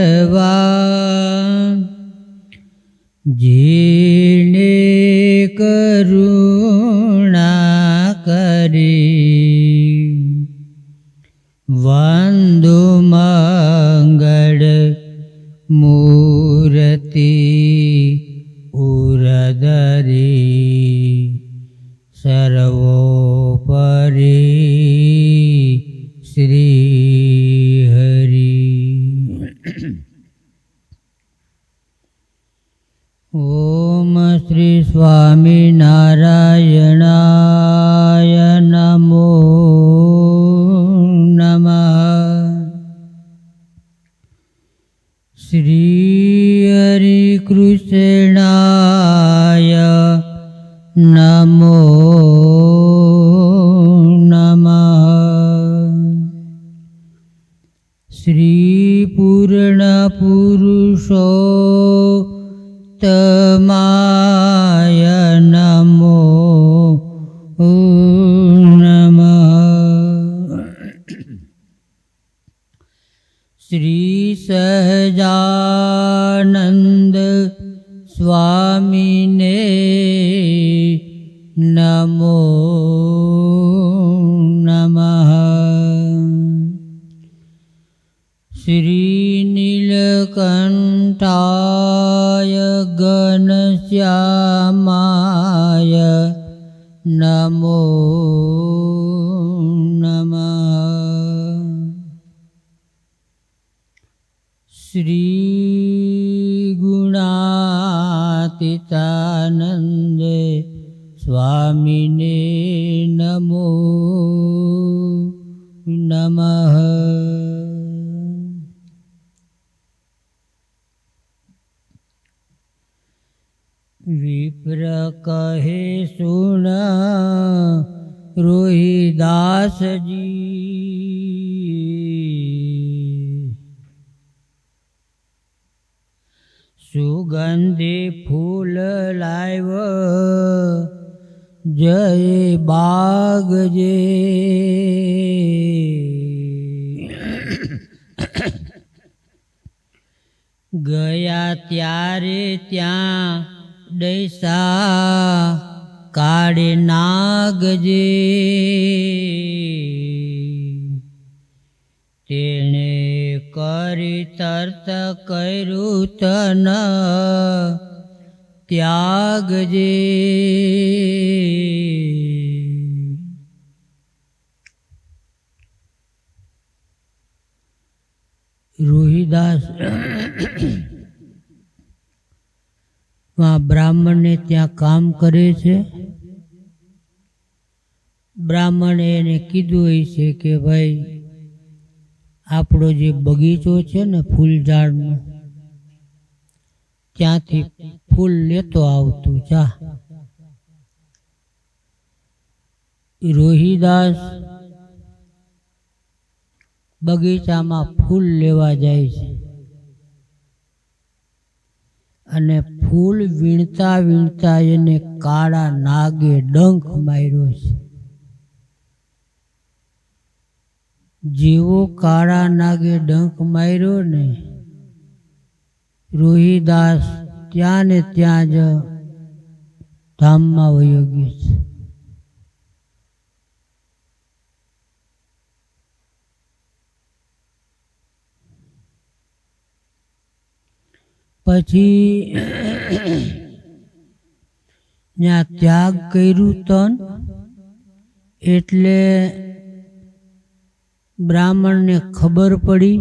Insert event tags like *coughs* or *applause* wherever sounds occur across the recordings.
ජීවා શ્રી પૂર્ણ રોહિદાસજી સુગંધી ફૂલ લાવ જય બાગજે. ગયા ત્યારે ત્યાં ડૈસા કાળે નાગજે તેણે કરી તર્ત કર્યું તન ત્યાગજે રોહિદાસ *coughs* બ્રાહ્મણને ત્યાં કામ કરે છે. બ્રાહ્મણે એને કીધું હોય છે કે ભાઈ, આપણો જે બગીચો છે ને ફૂલ ઝાડનો ત્યાંથી ફૂલ લેતો આવતું, જા. રોહિદાસ બગીચામાં ફૂલ લેવા જાય છે. અને ફૂલ વીણતા વીણતા એને કાળા નાગે ડંખ માર્યો છે. જેવો કાળા નાગે ડંખ માર્યો ને, રોહિદાસ ત્યાં ને ત્યાં જ ધામમાં વયો ગયો છે. પછી ત્યાં ત્યાગ કર્યું તન, એટલે બ્રાહ્મણને ખબર પડી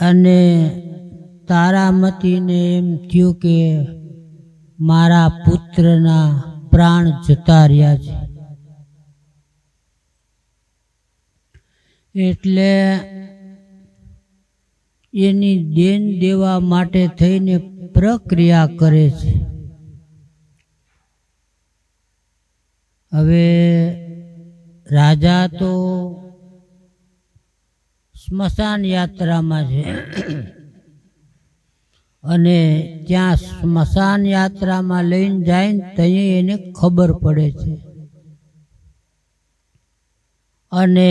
અને તારામતીને એમ થયું કે મારા પુત્રના પ્રાણ જતા રહ્યા છે. એટલે એની દેન દેવા માટે થઈને પ્રક્રિયા કરે છે. હવે રાજા તો સ્મશાન યાત્રામાં છે. અને ત્યાં સ્મશાન યાત્રામાં લઈને જાય ને ત્યાં એને ખબર પડે છે. અને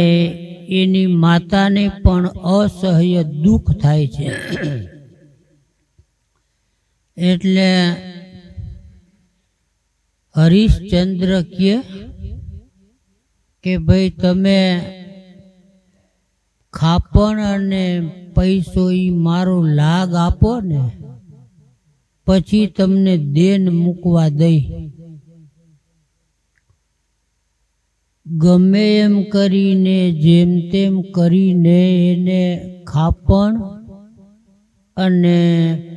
એની માતાને પણ અસહ્ય દુઃખ થાય છે. એટલે હરીશચંદ્ર કહે કે ભાઈ તમે ખાપણ અને પૈસો ઈ મારો લાગ આપો ને, પછી તમને દેન મૂકવા દઈ. ગમે એમ કરીને, જેમ તેમ કરીને એને ખાપણ અને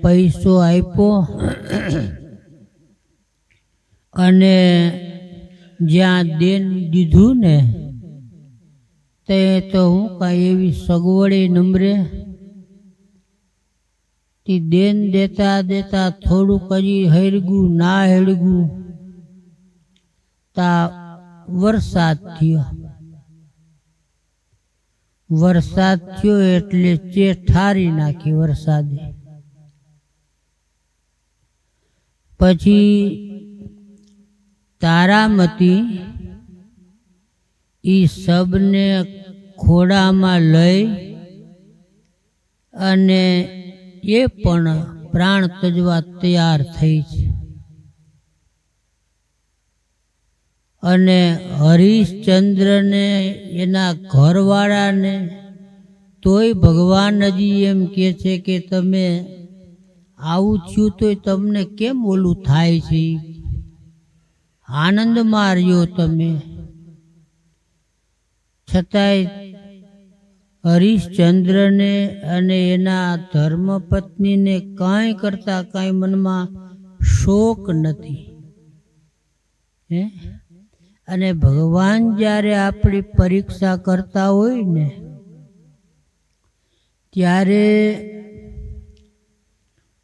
પૈસો આપ્યો. અને જ્યાં દેન દીધું ને, તે તો હું કાંઈ એવી સગવડે નંબરે તે દેન દેતા દેતા થોડુંક હજી હેરગું ના હળગું, તા વરસાદ થયો. વરસાદ થયો એટલે ચે ઠારી નાખી વરસાદે. પછી તારામતી એ સબને ખોડામાં લઈ અને એ પણ પ્રાણ તજવા તૈયાર થઈ છે. અને હરિશ્ચંદ્રને એના ઘરવાળાને તોય ભગવાન હજી એમ કહે છે કે તમે આવું થયું તોય તમને કેમ ઓલું થાય છે? આનંદ માર્યો તમે. છતાંય હરિશ્ચંદ્રને અને એના ધર્મપત્નીને કાંઈ કરતા કાંઈ મનમાં શોક નથી. હે? અને ભગવાન જ્યારે આપણી પરીક્ષા કરતા હોય ને, ત્યારે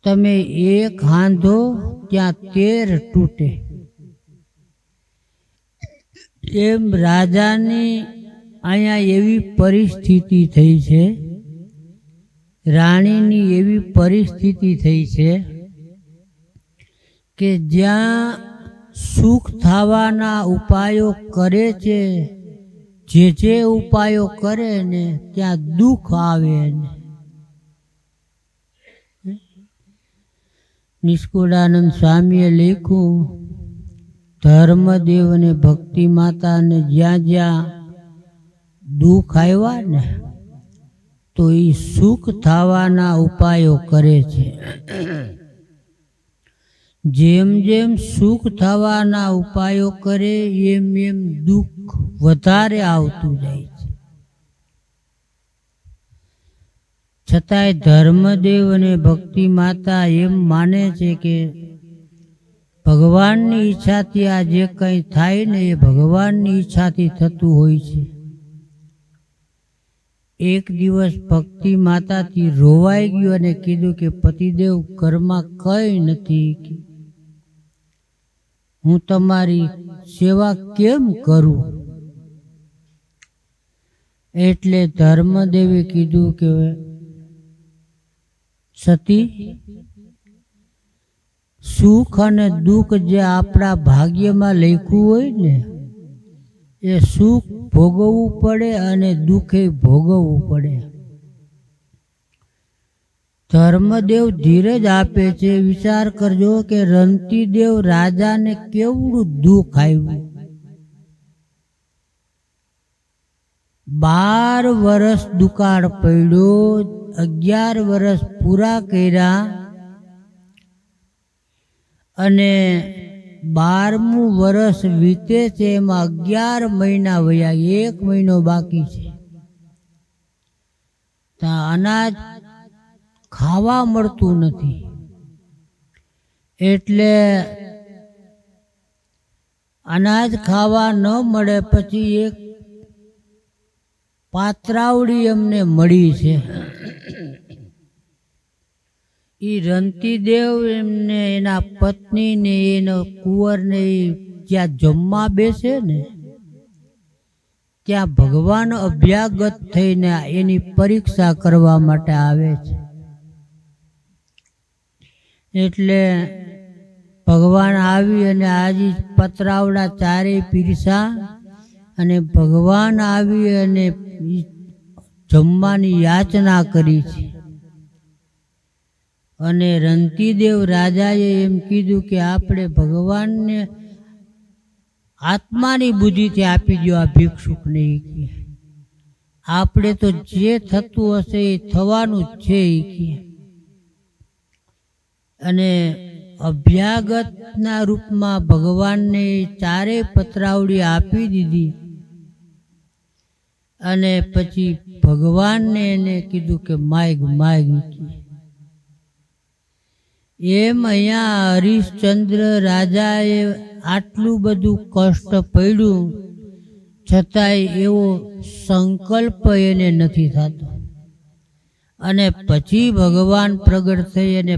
તમે એક હાંધો ત્યાં તેર તૂટે. એમ રાજાની અહીંયા એવી પરિસ્થિતિ થઈ છે, રાણીની એવી પરિસ્થિતિ થઈ છે કે જ્યાં સુખ થવાના ઉપાયો કરે છે, જે જે ઉપાયો કરે ને ત્યાં દુઃખ આવે ને. નિષ્કુળાનંદ સ્વામીએ લખ્યું ધર્મદેવ અને ભક્તિ માતાને જ્યાં જ્યાં દુઃખ આવ્યા ને, તો એ સુખ થવાના ઉપાયો કરે છે. જેમ જેમ સુખ થવાના ઉપાયો કરે, એમ એમ દુઃખ વધારે આવતું જાય છે. છતાંય ધર્મદેવ અને ભક્તિ માતા એમ માને છે કે ભગવાનની ઈચ્છાથી આ જે કંઈ થાય ને એ ભગવાનની ઈચ્છાથી થતું હોય છે. એક દિવસ ભક્તિ માતાથી રોવાઈ ગયું અને કીધું કે, પતિદેવ, ઘરમાં કંઈ નથી હું તમારી સેવા કેમ કરું? એટલે ધર્મદેવે કીધું કે, સતી સુખ અને દુઃખ જે આપણા ભાગ્યમાં લખ્યું હોય ને, એ સુખ ભોગવવું પડે અને દુઃખે ભોગવવું પડે. ધર્મદેવ ધીરજ આપે છે, વિચાર કરજો કે રંતીદેવ રાજાને કેવડું દુઃખ આવ્યું. બાર વર્ષ દુકાળ પડ્યો, અગિયાર વર્ષ પૂરા કર્યા અને બારમું વર્ષ વીતે છે, એમાં અગિયાર મહિના વયા, એક મહિનો બાકી છે. ત્યાં અનાજ ખાવા મળતું નથી. એટલે અનાજ ખાવા ન મળે પછી એક પાત્રાવડી અમને મળી છે. એ રંતીદેવ એમને એના પત્ની ને એનો કુંવરને જ્યાં જમવા બેસે ને, ત્યાં ભગવાન અભ્યાગત થઈને એની પરીક્ષા કરવા માટે આવે છે. એટલે ભગવાન આવી અને આજે પતરાવડા ચારેય પીરસા અને ભગવાન આવી અને જમવાની યાચના કરી છે. અને રંતીદેવ રાજાએ એમ કીધું કે આપણે ભગવાનને આત્માની બુદ્ધિથી આપી દો આ ભિક્ષુકને આપણે તો જે થતું હશે એ થવાનું જ છે ઈ અને અભ્યાગતના રૂપમાં ભગવાનને ચારેય પતરાવડી આપી દીધી. અને પછી ભગવાનને એને કીધું કે માગ માગ એમ અહીંયા હરિશ્ચંદ્ર રાજાએ આટલું બધું કષ્ટ પડ્યું, છતાંય એવો સંકલ્પ એને નથી થતો. અને પછી ભગવાન પ્રગટ થઈ અને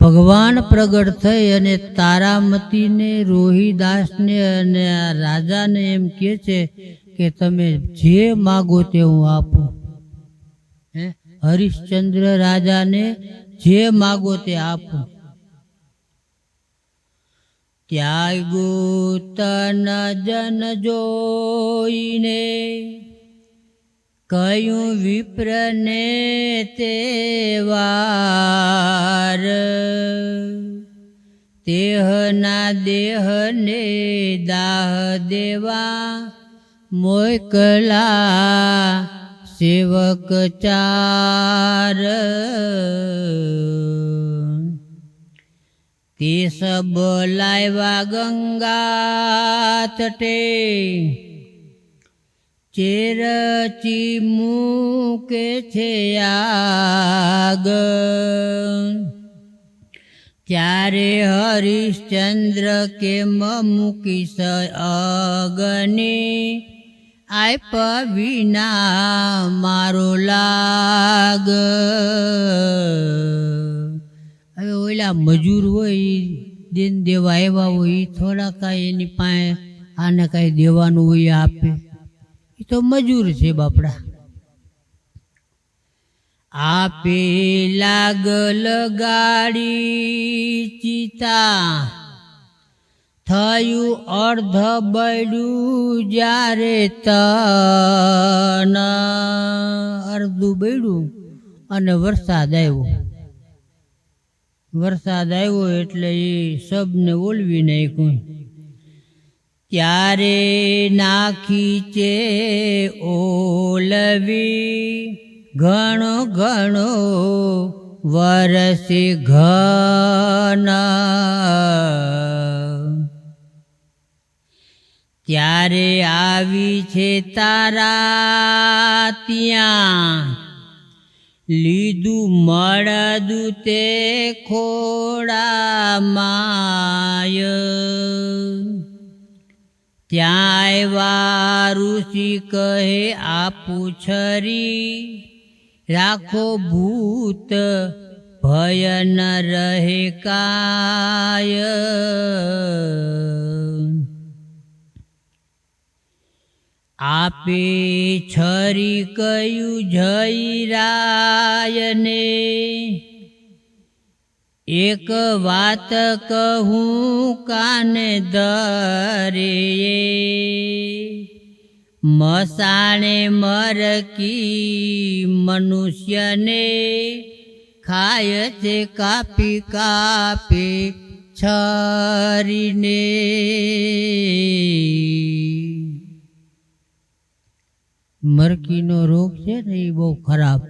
ભગવાન પ્રગટ થઈ અને તારામતીને, રોહિદાસને અને રાજાને એમ કહે છે કે તમે જે માગો તે હું આપું. હરિશ્ચંદ્ર રાજાને જે માગો તે આપો. ત્યાગો તન જન જોઈને કયું વિપ્રને તે વાર? તેહના દેહને દાહ દેવા મોકલા સેવક ચાર. તે સબ લાવ્યા ગંગા તટે ચેરચી મૂકે છે આગ. ત્યારે હરિશ્ચંદ્ર કેમ મૂકીશ અગની? આપ વિના મારો લાગ. હવે ઓલા મજૂર હોય દેન દેવા આવ્યા હોય થોડા કાંઈ એની પાસે આને કાંઈ દેવાનું હોય આપે. એ તો મજૂર છે બાપડા. આપે લાગ લગાડી ચિતા થયું અર્ધ બળ્યું જ્યારે તન. અર્ધું બળ્યું અને વરસાદ આવ્યો. વરસાદ આવ્યો એટલે એ સબને ઓલવી નાખ્યું. ત્યારે નાખી છે ઓલવી. ઘણો ઘણો વરસે ઘન. ત્યારે આવી છે તારા ત્યાં? લીધું મળદું તે ખોડા ત્યાં આવ્યા ઋષિ કહે, આપું છરી રાખો ભૂત, ભય ન રહે કાય. આપે છરી કયું જયરાયને? એક વાત કહું કાને દરે મસાણે મરકી મનુષ્યને ખાય છે કાપી કાપી છરીને. મરકીનો રોગ છે ને એ બહુ ખરાબ.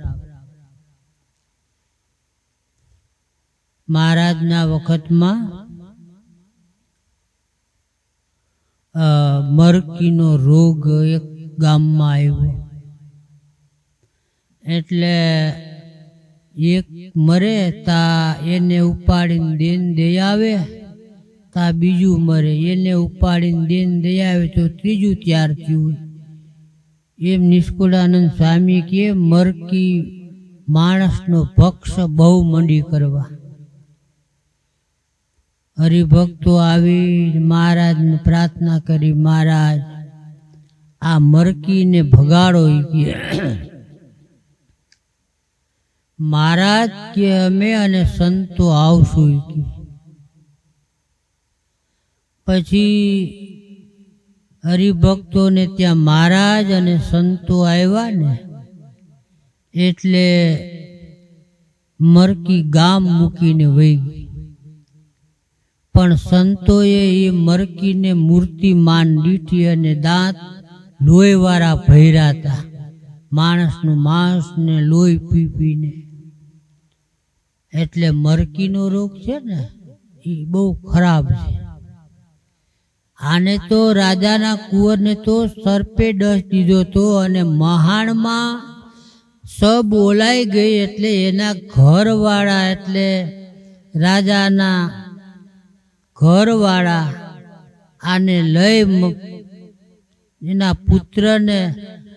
મહારાજના વખતમાં મરકીનો રોગ એક ગામમાં આવ્યો. એટલે એક મરે તા એને ઉપાડીને દેન દઈ આવે, તા બીજું મરે. એને ઉપાડીને દેન દઈ આવે તો ત્રીજું તૈયાર થયું. એમ નિષ્કુળાનંદ સ્વામી કે, મરકી માણસનો પક્ષ બહુ મંડી કરવા. હરિભક્તો આવી મહારાજને પ્રાર્થના કરી, મહારાજ, આ મરકીને ભગાડો મહારાજ કે, અમે અને સંતો આવશું પછી હરિભક્તોને ત્યાં મહારાજ અને સંતો આવ્યા ને, એટલે મરકી ગામ મૂકીને વહી ગઈ. પણ સંતોએ એ મરકીને મૂર્તિ માન દીઠી અને દાંત લોહીવાળા ભર્યા હતા. માણસનું માંસ ને લોહી પી પીને. એટલે મરકીનો રોગ છે ને, એ બહુ ખરાબ છે. આને તો રાજાના કુંવરને તો સર્પે ડસ દીધો તો અને મહાણમાં સબ ઓલાઈ ગઈ એટલે એના ઘરવાળા એટલે રાજાના ઘરવાળા આને લઈ એના પુત્રને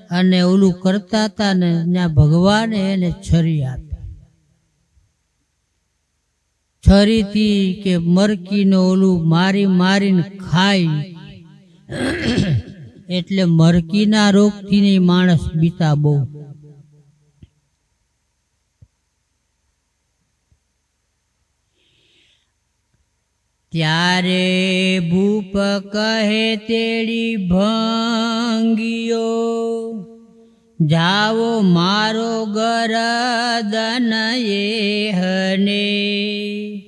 અને ઓલું કરતા હતા ને ત્યાં ભગવાને એને છરી આપી. છરીથી કે મરકીને ઓલું મારી મારીને ખાય. એટલે મરકીના રોગથી નહીં માણસ બીતા બહુ. ત્યારે ભૂપ કહે તેડી ભંગીઓ જાવો મારો ગરદન હને.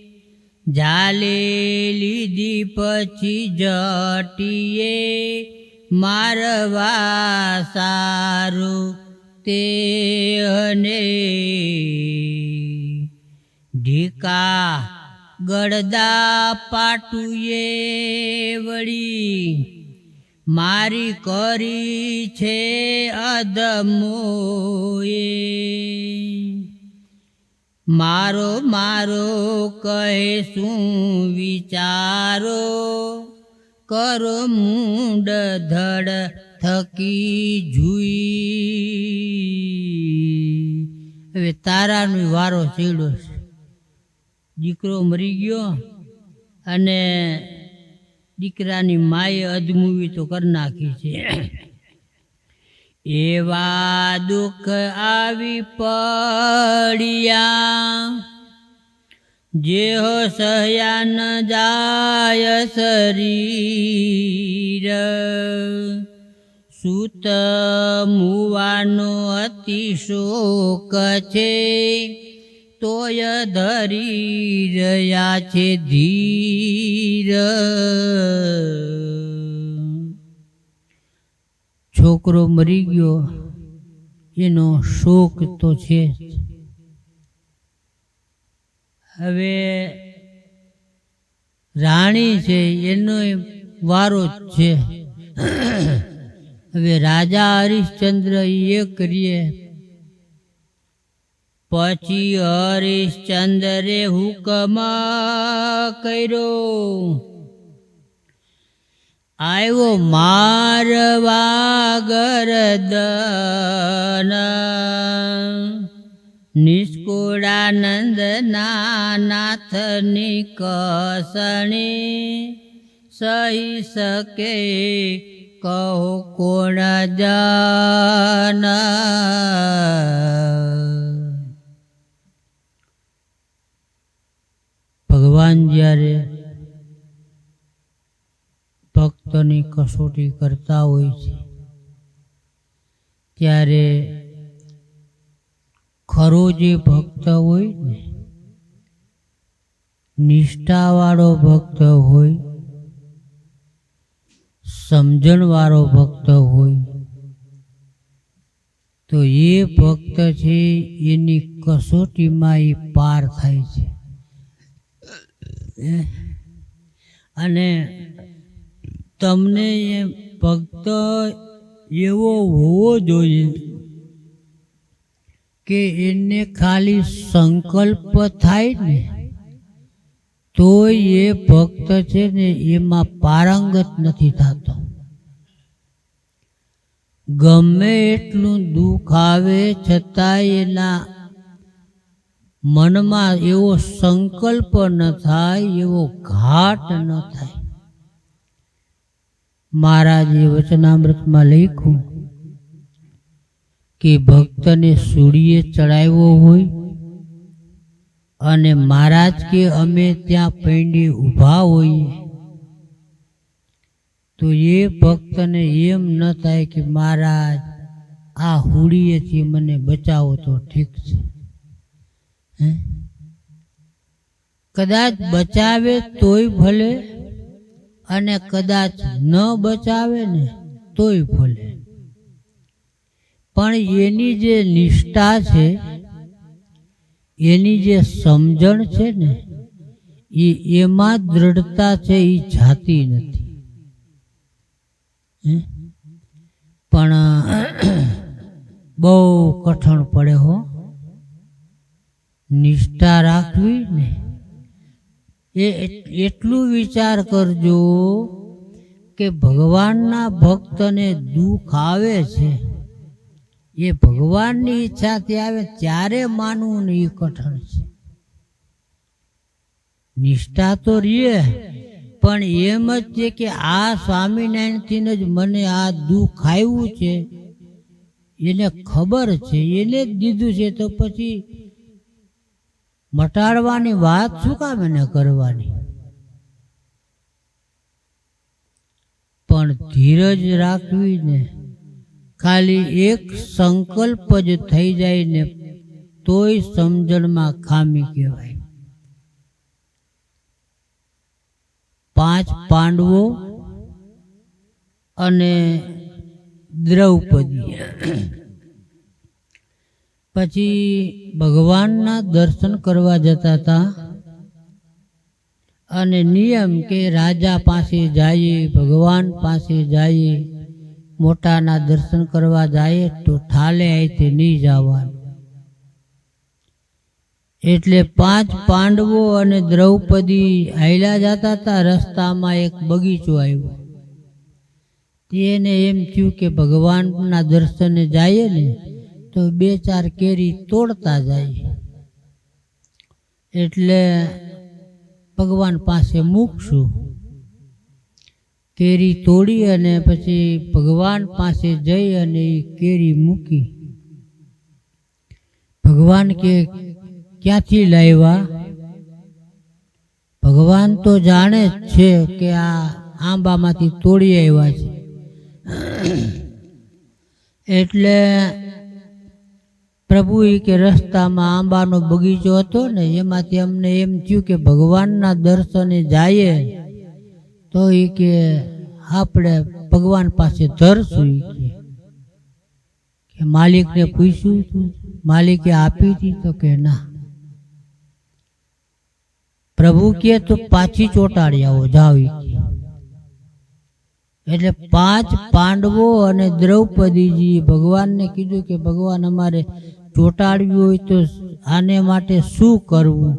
જાલે લીધી પછી જટીએ મારવા સારું તે હને. ઢીકા ગળદા પાટુએ વળી મારી કરી છે અદમોએ. મારો મારો કહે શું વિચારો? કરો મૂંડ ધડ થકી જુઈ. હવે તારાનો વારો ચડ્યો છે. દીકરો મરી ગયો અને દીકરાની માએ અદમુવી તો કરી નાખી છે. એવા દુઃખ આવી પડ્યા જેહો સહ્યા ન જાય શરીર. સુત મુવાનો અતિ શોક છે. તોય ધરી રહ્યા છે ધીર છોકરો મરી ગયો, એનો શોક તો છે. હવે રાણી છે, એનો વારો છે હવે રાજા હરિશ્ચંદ્ર એ કરીએ પછી હરિશ્ચંદ્રે હુકમ કર્યો. આવ્યો મારવા ગરદન નિષ્કુળાનંદ નાથની કસણી સહી શકે કહો કોણ જન? ભગવાન જ્યારે ભક્તની કસોટી કરતા હોય છે, ત્યારે ખરો જે ભક્ત હોય ને, નિષ્ઠાવાળો ભક્ત હોય, સમજણવાળો ભક્ત હોય, તો એ ભક્ત છે એની કસોટીમાં એ પાર થાય છે. અને તમને એ ભક્ત એવો હોવો જોઈએ કે એને ખાલી સંકલ્પ થાય ને, તોય એ ભક્ત છે ને એમાં પારંગત નથી થતો. ગમે એટલું દુઃખ આવે છતાંય એના મનમાં એવો સંકલ્પ ન થાય, એવો ઘાટ ન થાય મહારાજે વચનામૃતમાં લખ્યું કે ભક્તને સૂર્ય ચડાવ્યો હોય અને મહારાજ કે અમે ત્યાં પૈંડી ઊભા હોઈએ, તો એ ભક્તને એમ ન થાય કે મહારાજ આ હુડીએથી મને બચાવો તો ઠીક છે? કદાચ બચાવે તોય ભલે અને કદાચ ન બચાવે ને તોય ભલે. પણ એની જે નિષ્ઠા છે, એની જે સમજણ છે ને, એ એમાં દ્રઢતા છે, એ જાતી નથી? પણ બહુ કઠણ પડે હો. નિષ્ઠા રાખવી ને. એ એટલું વિચાર કરજો કે ભગવાનના ભક્તને દુઃખ આવે છે. એ ભગવાનની ઈચ્છાથી આવે ત્યારે માનવું ને એ કઠણ છે. નિષ્ઠા તો રીએ, પણ એમ જ છે કે આ સ્વામિનારાયણથી જ મને આ દુઃખ આવ્યું છે. એને ખબર છે, એને જ દીધું છે, તો પછી મટાડવાની વાત શું કામ એને કરવાની? પણ ધીરજ રાખવી ને, ખાલી એક સંકલ્પ જ થઈ જાય ને, તોય સમજણમાં ખામી કહેવાય. પાંચ પાંડવો અને દ્રૌપદી. પછી ભગવાનના દર્શન કરવા જતા હતા. અને નિયમ કે રાજા પાસે જઈએ, ભગવાન પાસે જઈએ, મોટાના દર્શન કરવા જાય તો ઠાલે અહીંથી નહીં જવાનું. એટલે પાંચ પાંડવો અને દ્રૌપદી હાઈલા જતા હતા, રસ્તામાં એક બગીચો આવ્યો. તેને એમ થયું કે ભગવાનના દર્શને જઈએ ને તો બે ચાર કેરી તોડતા જાય. એટલે ભગવાન પાસે મૂકશું. કેરી તોડી અને પછી ભગવાન પાસે જઈ અને એ કેરી મૂકી. ભગવાન કે, ક્યાંથી લાવ્યા? ભગવાન તો જાણે જ છે કે આ આંબામાંથી તોડી આવ્યા છે. એટલે પ્રભુ એ કે રસ્તામાં આંબાનો બગીચો હતો ને, એમાંથી અમને એમ થયું કે ભગવાનના દર્શને જઈએ, તો એ કે આપણે ભગવાન પાસે ધરશું કે. માલિકને પૂછ્યું તું, માલિકે આપી હતી તો કે ના. પ્રભુ કે તો પાછી ચોટાડી આવો જાવ એટલે પાંચ પાંડવો અને દ્રૌપદીજી ભગવાનને કીધું કે ભગવાન અમારે ચોટાડવી હોય તો આને માટે શું કરવું?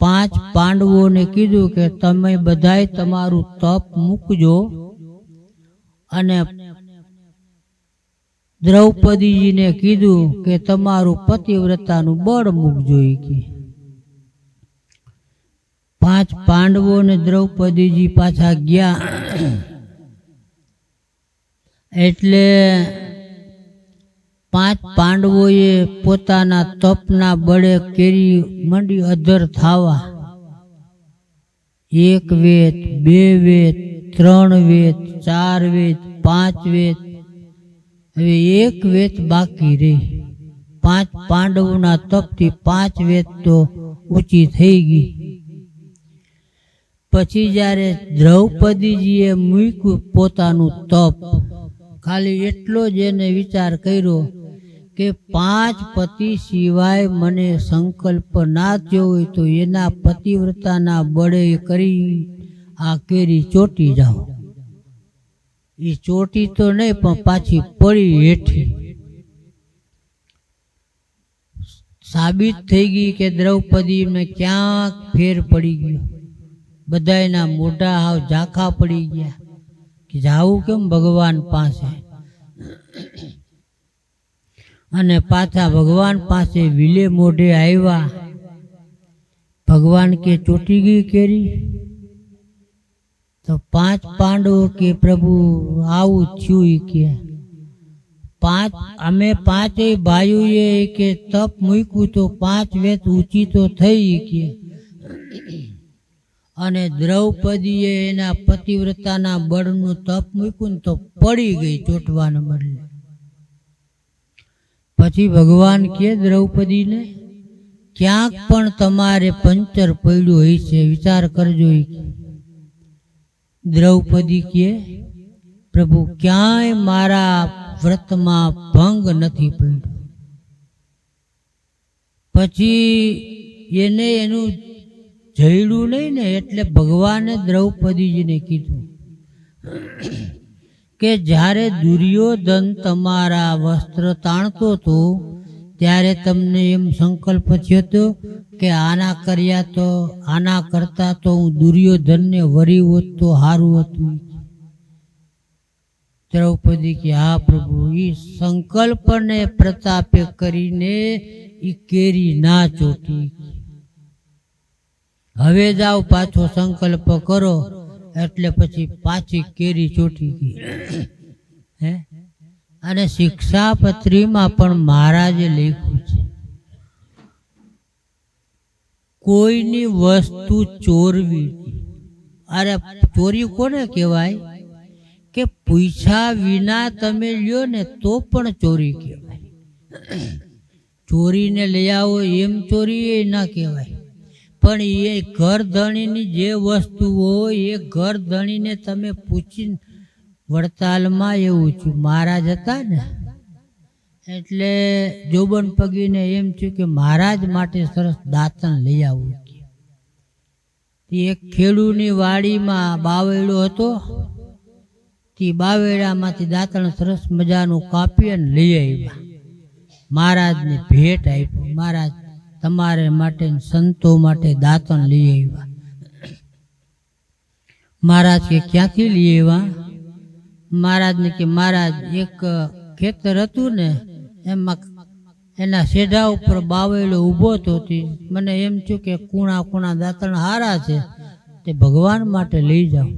પાંચ પાંડવોને કીધું કે તમે બધાય તમારું તપ મૂકજો અને દ્રૌપદીજીને કીધું કે તમારું પતિવ્રતાનું બળ મૂકજો કે. પાંચ પાંડવો ને દ્રૌપદીજી પાછા ગયા. એટલે પાંડવોએ પોતાના તપના બળે કેરી મંડી અધર થાવા. એક વેત બે વેત ત્રણ વેત ચાર વેત પાંચ વેત હવે એક વેત બાકી રહી. પાંચ પાંડવોના તપથી પાંચ વેત તો ઊંચી થઈ ગઈ. પછી જ્યારે દ્રૌપદીજીએ મૂક્યું પોતાનું તપ, ખાલી એટલો જ એને વિચાર કર્યો કે પાંચ પતિ સિવાય મને સંકલ્પ ના થયો હોય તો એના પતિવ્રતાના બળે કરી આ કેરી ચોટી જાઓ એ ચોટી તો નહીં, પણ પાછી પડી હેઠી. સાબિત થઈ ગઈ કે દ્રૌપદીને ક્યાંક ફેર પડી ગયો. બધાયના મોઢા હાવ ઝાંખા પડી ગયા કે જાવું કેમ ભગવાન પાસે? અને પાછા ભગવાન પાસે વિલે મોઢે આવ્યા. ભગવાન કે, ચોટી ગઈ કેરી? તો પાંચ પાંડવો કે, પ્રભુ, આવું થયું કે. પાંચ, અમે પાંચેય ભાઈઓએ કે, તપ મૂક્યું તો પાંચ વેત ઊંચી તો થઈ કે. અને દ્રૌપદીએ એના પતિવ્રતાના બળનું તપ મૂક્યું તો પડી ગઈ ચોટવાના બદલે. પછી ભગવાન કે દ્રૌપદીને, ક્યાંક પણ તમારે પંચર પડ્યું હોય છે, વિચાર કરજો દ્રૌપદી કે, પ્રભુ, ક્યાંય મારા વ્રતમાં ભંગ નથી પડ્યો. પછી એને એનું જયડું નહીં ને, એટલે ભગવાને દ્રૌપદીજીને કીધું કે જ્યારે દુર્યોધન તમારા વસ્ત્ર તાણતો હતો, ત્યારે તમને એમ સંકલ્પ થયો હતો કે આના કર્યા તો, આના કરતા તો હું દુર્યોધનને વરી હોત તો સારું હતું. દ્રૌપદી કે, હા, પ્રભુ એ સંકલ્પને પ્રતાપે કરીને એ કેરી ના ચોટી. હવે જાઓ પાછો સંકલ્પ કરો. એટલે પછી પાછી કેરી ચોટી ગઈ. હે? અને શિક્ષાપત્રીમાં પણ મહારાજે લખ્યું છે, કોઈની વસ્તુ ચોરવી. અરે, ચોરી કોને કહેવાય? કે પૈસા વિના તમે લ્યો ને તો પણ ચોરી કહેવાય. ચોરીને લઈ આવો એમ ચોરી એ ના કહેવાય. પણ એ ઘર ધણીની જે વસ્તુ હોય એ ઘર ધણીને તમે પૂછી વડતાલમાં એવું છું. મહારાજ હતા ને? એટલે જોબન પગીને એમ થયું કે મહારાજ માટે સરસ દાંતણ લઈ તે એક ખેડૂની વાડીમાં બાવેડો હતો. તે બાવેડામાંથી દાંતણ સરસ મજાનું કાપી અને લઈ આવ્યા. મહારાજને ભેટ આપ્યું. મહારાજ તમારે માટે સંતો માટે દાંતણ લઈ આવ્યા. મહારાજ કે ક્યાંથી લઈ આવ્યા? મહારાજને કે મહારાજ, એક ખેતર હતું ને, એમાં એના શેઢા ઉપર બાવેલો ઊભો થતી મને એમ થયું કે કુણા કુણા દાંતણ હારા છે, તે ભગવાન માટે લઈ જાઓ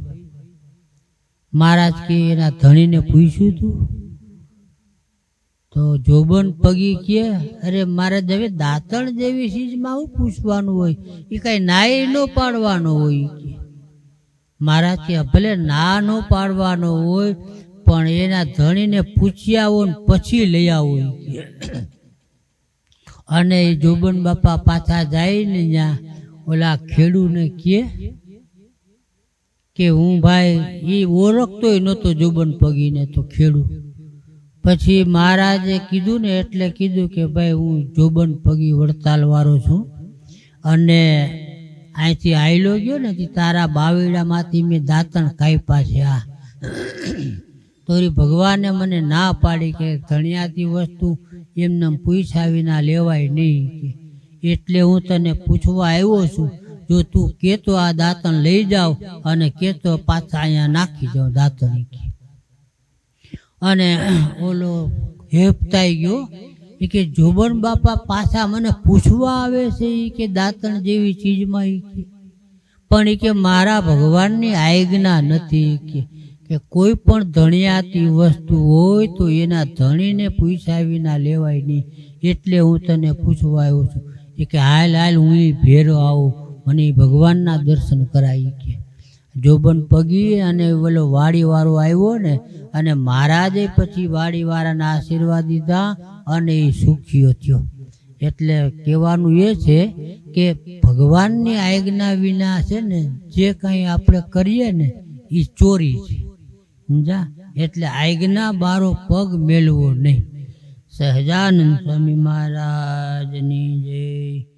મહારાજ કે એના ધણીને પૂછ્યું તું તો જોબન પગી કે, અરે, મારે હવે દાંતણ જેવી ચીજમાં શું પૂછવાનું હોય? એ કઈ નાય ન પાડવાનો હોય કે. મારાથી ભલે ના ન પાડવાનો હોય, પણ એના ધણીને પૂછ્યા હોય પછી લઈ આવો અને એ જોબન બાપા પાછા જાય ને ત્યાં ઓલા ખેડૂને કે કે હું ભાઈ એ ઓળખતોય નહોતો જોબન પગીને તો ખેડૂ. પછી મહારાજે કીધું ને એટલે કીધું કે ભાઈ હું જોબન પગી વડતાલ વાળો છું. અને અહીંથી આયલો ગયો ને તે તારા બાવીડામાંથી મેં દાંતણ કાપ્યા છે આ. તોરી ભગવાને મને ના પાડી કે ધણિયાતી વસ્તુ એમને પૂછ્યા વિના લેવાય નહીં કે. એટલે હું તને પૂછવા આવ્યો છું, જો તું કેતો આ દાંતણ લઈ જાવ અને કેતો પાછા અહીંયા નાખી જાવ દાંતણ અને ઓલો હેપતાઈ ગયો એ કે, જોબન બાપા પાછા મને પૂછવા આવે છે એ કે દાંતણ જેવી ચીજમાં એ કે. પણ એ કે, મારા ભગવાનની આજ્ઞા નથી કે કે કોઈ પણ ધણિયાતી વસ્તુ હોય તો એના ધણીને પૂછ્યા વિના લેવાય નહીં, એટલે હું તને પૂછવા આવ્યો છું. એ કે, હાલ હાલ, હું એ ભેરો આવું, મને ભગવાનના દર્શન કરાવી કે. જોબન પગી અને ઓલો વાડીવાળો આવ્યો ને અને મહારાજે પછી વાડીવાળાના આશીર્વાદ દીધા અને એ સુખીઓ થયો. એટલે કહેવાનું એ છે કે ભગવાનની આજ્ઞા વિના છે ને, જે કંઈ આપણે કરીએ ને, એ ચોરી છે. સમજા એટલે આજ્ઞા બારો પગ મેળવો નહીં. સહજાનંદ સ્વામી મહારાજની જય.